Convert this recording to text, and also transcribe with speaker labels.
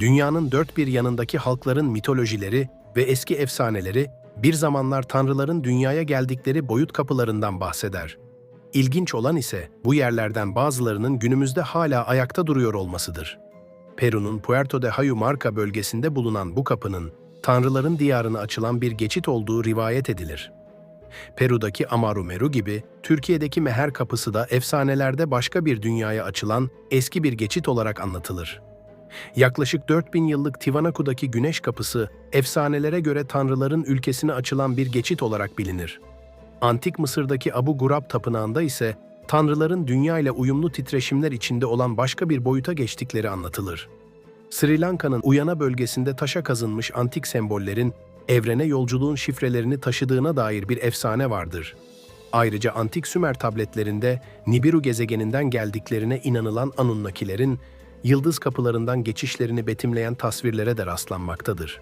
Speaker 1: dünyanın dört bir yanındaki halkların mitolojileri ve eski efsaneleri bir zamanlar tanrıların dünyaya geldikleri boyut kapılarından bahseder. İlginç olan ise bu yerlerden bazılarının günümüzde hala ayakta duruyor olmasıdır. Peru'nun Puerto de Hayumarca bölgesinde bulunan bu kapının tanrıların diyarına açılan bir geçit olduğu rivayet edilir. Peru'daki Amaru Meru gibi Türkiye'deki Meher Kapısı da efsanelerde başka bir dünyaya açılan eski bir geçit olarak anlatılır. Yaklaşık 4000 yıllık Tiwanaku'daki Güneş Kapısı, efsanelere göre tanrıların ülkesine açılan bir geçit olarak bilinir. Antik Mısır'daki Abu Gurab Tapınağı'nda ise tanrıların dünya ile uyumlu titreşimler içinde olan başka bir boyuta geçtikleri anlatılır. Sri Lanka'nın Uyana bölgesinde taşa kazınmış antik sembollerin evrene yolculuğun şifrelerini taşıdığına dair bir efsane vardır. Ayrıca antik Sümer tabletlerinde Nibiru gezegeninden geldiklerine inanılan Anunnakilerin yıldız kapılarından geçişlerini betimleyen tasvirlere de rastlanmaktadır.